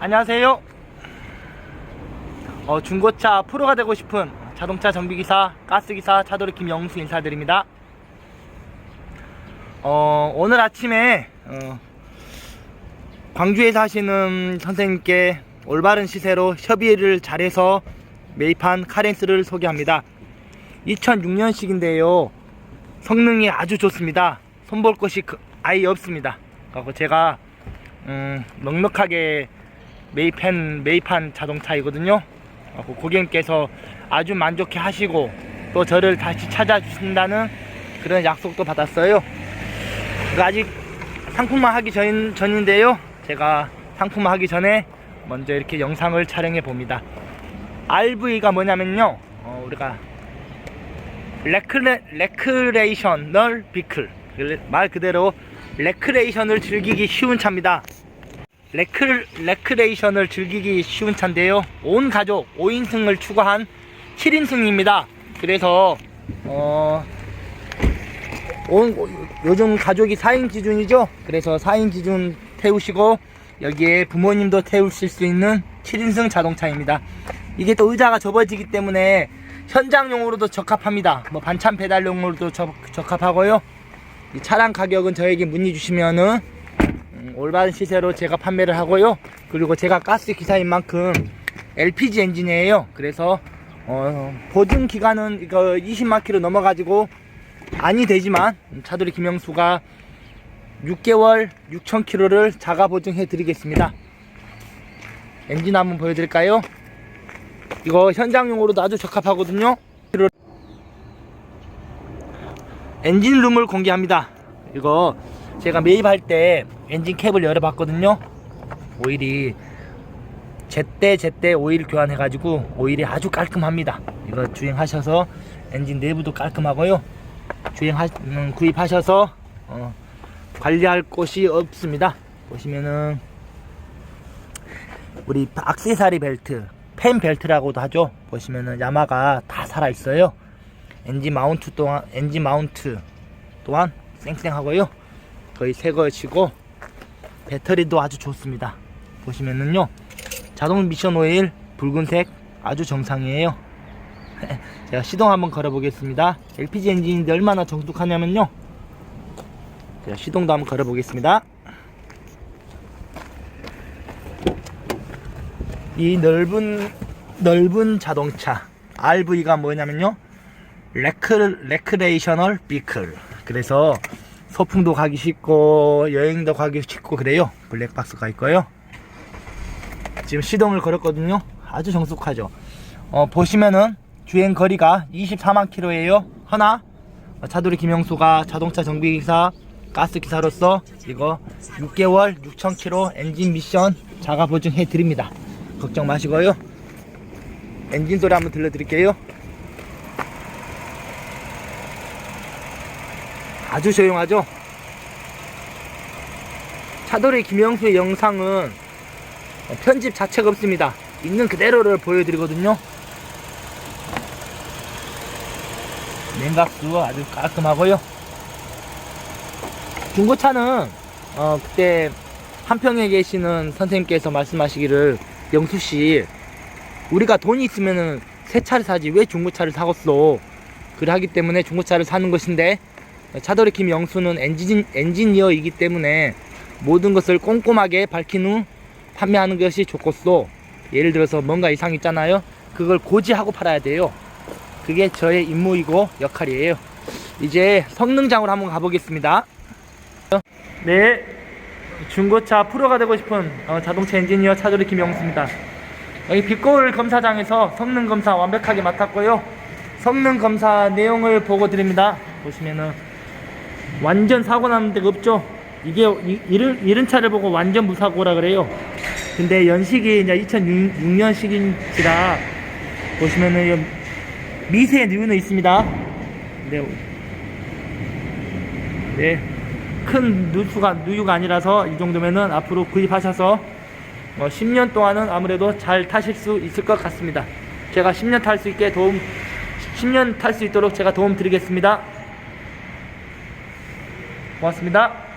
안녕하세요. 어, 중고차 프로가 되고 싶은 자동차 정비기사, 가스기사, 차도리 김영수 인사드립니다. 어, 오늘 아침에 어, 광주에 사시는 선생님께 올바른 시세로 협의를 잘해서 매입한 카렌스를 소개합니다. 2006년식인데요. 성능이 아주 좋습니다. 손볼 것이 그- 아예 없습니다. 그리고 제가 음, 넉넉하게 매입한 매입한 자동차이거든요. 그래서 고객님께서 아주 만족해 하시고 또 저를 다시 찾아주신다는 그런 약속도 받았어요. 그 아직 상품화 하기 전, 전인데요. 제가 상품화 하기 전에 먼저 이렇게 영상을 촬영해 봅니다. RV가 뭐냐면요. 어, 우리가 레크레, 레크레이셔널 비클 말 그대로 레크레이션을 즐기기 쉬운 차입니다. 레크, 레크레이션을 즐기기 쉬운 차인데요. 온 가족 5인승을 추구한 7인승입니다. 그래서 어, 온, 요즘 가족이 4인 기준이죠. 그래서 4인 기준 태우시고 여기에 부모님도 태우실 수 있는 7인승 자동차입니다. 이게 또 의자가 접어지기 때문에 현장용으로도 적합합니다. 뭐 반찬 배달용으로도 적, 적합하고요. 이 차량 가격은 저에게 문의 주시면은 음, 올바른 시세로 제가 판매를 하고요. 그리고 제가 가스 기사인 만큼 LPG 엔진이에요. 그래서 어, 보증 기간은 이거 20만 킬로 넘어가지고 아니 되지만 차돌이 김영수가 6개월 6천 킬로를 자가 보증해 드리겠습니다. 엔진 한번 보여드릴까요? 이거 현장용으로도 아주 적합하거든요. 엔진 룸을 공개합니다. 이거 제가 매입할 때 엔진 캡을 열어봤거든요. 오일이 제때 제때 오일 교환해가지고 오일이 아주 깔끔합니다. 이거 주행하셔서 엔진 내부도 깔끔하고요. 주행 음, 구입하셔서 어, 관리할 곳이 없습니다. 보시면은 우리 악세사리 벨트, 펜 벨트라고도 하죠. 보시면은 야마가 다 살아 있어요. 엔진 마운트 또한 엔진 마운트 또한 쌩쌩하고요. 거의 새 것이고 배터리도 아주 좋습니다. 보시면은요. 자동 미션 오일 붉은색 아주 정상이에요. 제가 시동 한번 걸어 보겠습니다. LPG 엔진인데 얼마나 정숙하냐면요. 제가 시동도 한번 걸어 보겠습니다. 이 넓은 넓은 자동차 RV가 뭐냐면요. 레크 레크레이셔널 비클. 그래서 소풍도 가기 쉽고 여행도 가기 쉽고 그래요. 블랙박스가 있고요. 지금 시동을 걸었거든요. 아주 정숙하죠. 어, 보시면은 주행 거리가 24만 킬로예요. 하나 차돌이 김영수가 자동차 정비기사 가스기사로서 이거 6개월 6천 킬로 엔진 미션 자가 보증해 드립니다. 걱정 마시고요. 엔진 소리 한번 들려드릴게요. 아주 조용하죠? 차돌이 김영수의 영상은 편집 자체가 없습니다. 있는 그대로를 보여드리거든요. 냉각수 아주 깔끔하고요. 중고차는 어, 그때 한평에 계시는 선생님께서 말씀하시기를 영수씨 우리가 돈이 있으면은 새 차를 사지 왜 중고차를 사겠어 그래 하기 때문에 중고차를 사는 것인데 차돌이 김영수는 엔진, 엔지니어이기 때문에 모든 것을 꼼꼼하게 밝힌 후 판매하는 것이 좋겠소. 예를 들어서 뭔가 이상 있잖아요. 그걸 고지하고 팔아야 돼요. 그게 저의 임무이고 역할이에요. 이제 성능장으로 한번 가보겠습니다. 네 중고차 프로가 되고 싶은 어, 자동차 엔지니어 차돌이 김영수입니다. 여기 빛거울 검사장에서 성능 검사 완벽하게 맡았고요. 성능 검사 내용을 보고 드립니다. 보시면은 완전 사고 나는 데가 없죠 이게 이, 이런, 이런 차를 보고 완전 무사고라 그래요 근데 연식이 이제 2006년식인지라 보시면은 이 미세 누유는 있습니다 네, 네. 큰 누수가, 누유가 아니라서 이 정도면은 앞으로 구입하셔서 뭐 10년 동안은 아무래도 잘 타실 수 있을 것 같습니다. 제가 10년 탈 수 있게 도움, 10년 탈 수 있도록 제가 도움 드리겠습니다. 고맙습니다.